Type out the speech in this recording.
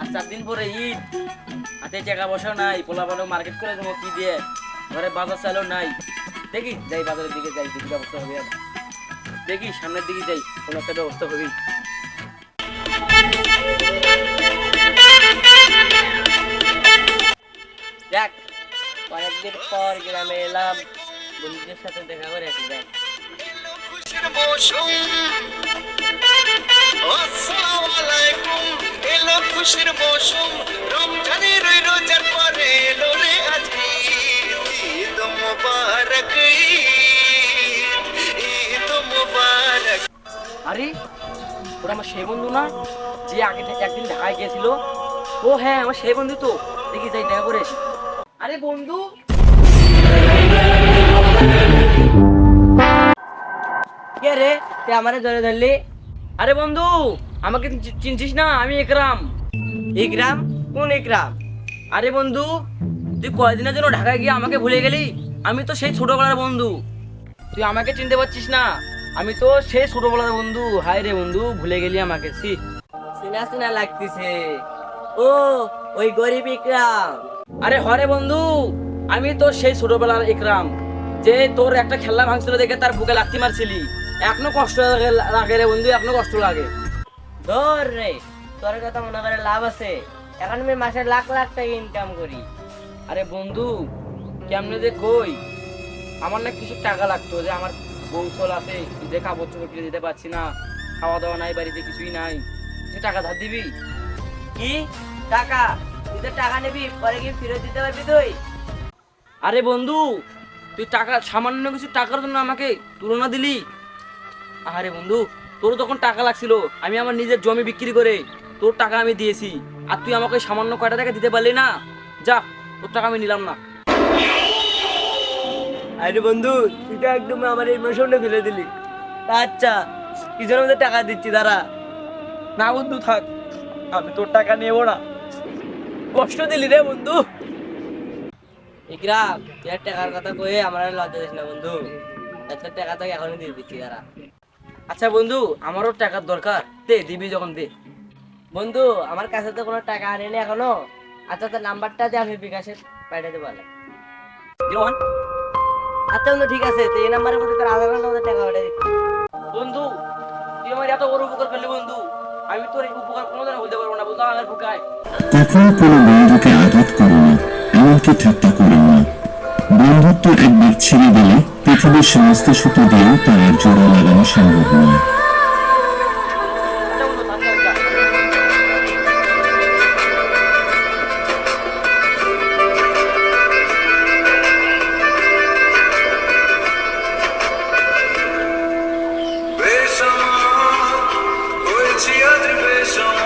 আর চার দিন পরে ঈদ। হাতে টাকা পয়সা নাই পোলা পালো মার্কেট করে দিকে যাই, দেখি ব্যবস্থা হবে দেখি, সামনের দিকে যাই কোনো একটা হবেই দেখ অনেকদিন পর গ্রামে এলাম। বন্ধুদের সাথে দেখা করে আসি যাই আসসালামু আলাইকুম এলো খুশির মৌসুম। রমজানের ওই রোজার পরে এলো রে আজ। ঈদ। ঈদ। ঈদ, ঈদ আরে ওরা আমার সেই বন্ধু না? যে আগে থেকে একদিন ঢাকায় গিয়েছিল। ও হ্যাঁ আমার সেই বন্ধু তো। দেখি যাই দেখা করে আরে বন্ধু কে রে তুই আমারে ধরে ধরলি? আরে বন্ধু আমাকে চিনছিস না? আমি একরাম। একরাম? কোন একরাম? আরে বন্ধু তুই কয়দিনের জন্য ঢাকায় গিয়ে আমাকে ভুলে গেলি? আমি তো সেই ছোটবেলার বন্ধু। তুই আমাকে চিনতে পারছিস না? আমি তো সেই ছোটবেলার বন্ধু। হাই রে বন্ধু ভুলে গেলি আমাকে সি চিনা চিনা লাগতেছে। ও ওই গরিব ইকরাম আরে হরে বন্ধু আমি তো সেই ছোটবেলার ইকরাম যে তোর একটা খেলনা ভাঙছিল দেখে তার বুকে লাথি মারছিলি। এখনও কষ্ট লাগে লাগে রে বন্ধু এখনও কষ্ট লাগে। ধর রে তোর কথা মনে করে লাভ আছে। এখন আমি মাসে লাখ লাখ টাকা ইনকাম করি। আরে বন্ধু কেমনে যে কই? আমার না কিছু টাকা লাগতো যে আমার বৌসল আছে যে কাপড় চোপড় কিনে দিতে পারছি না খাওয়া দাওয়া নাই বাড়িতে কিছুই নাই। কিছু টাকা ধার দিবি? কি? টাকা? তুই তো টাকা নিবি পরে কি ফেরত দিতে পারবি তুই? আরে বন্ধু তুই টাকা সামান্য কিছু টাকার জন্য আমাকে তুলনা দিলি? আরে বন্ধু তোর তখন টাকা লাগছিল আমি আমার নিজের জমি বিক্রি করে তোর টাকা আমি দিয়েছি আর তুই আমাকে সামান্য কয়টা টাকা দিতে পারলি না? যা তোর টাকা আমি নিলাম না। আরে বন্ধু তুই তো একদম আমার এই ইমোশনটা ফেলে দিলি। আচ্ছা কিসের মধ্যে টাকা দিচ্ছি দাঁড়া। না বন্ধু থাক। আমি তোর টাকা নেব না। কষ্ট দিলি রে বন্ধু। ইকরাম তুই টাকার কথা কয়ে আমার লজ্জা দিস না বন্ধু। তোর টাকা তোকে এখনই দিয়ে দিচ্ছি দাঁড়া। আচ্ছা বন্ধু আমারও টাকার দরকার। দে দিবি যখন দে। বন্ধু আমার কাছে তো কোনো টাকা আনেনি এখনও। আচ্ছা তোর নাম্বারটা দিয়ে আমি বিকাশে পাঠাতে পারলাম। জিরো আচ্ছা বন্ধু ঠিক আছে। তো এই নাম্বারের মধ্যে তোর আধা ঘণ্টার টাকা পাঠিয়ে দিচ্ছি বন্ধু তুই আমার এত বড় উপকার করলি বন্ধু। আমি তোর এই উপকার কোনোদিন বলতে পারব না বন্ধু আমার বুকায় কখনো কোনো বন্ধুকে আঘাত করো না। এমনকি ঠাট্টা করো না। বন্ধুত্ব একবার ছিঁড়ে দিলে পৃথিবীর সমস্ত সুতো দিয়েও তার আর জোড়া লাগানো সম্ভব নয় Yeah. other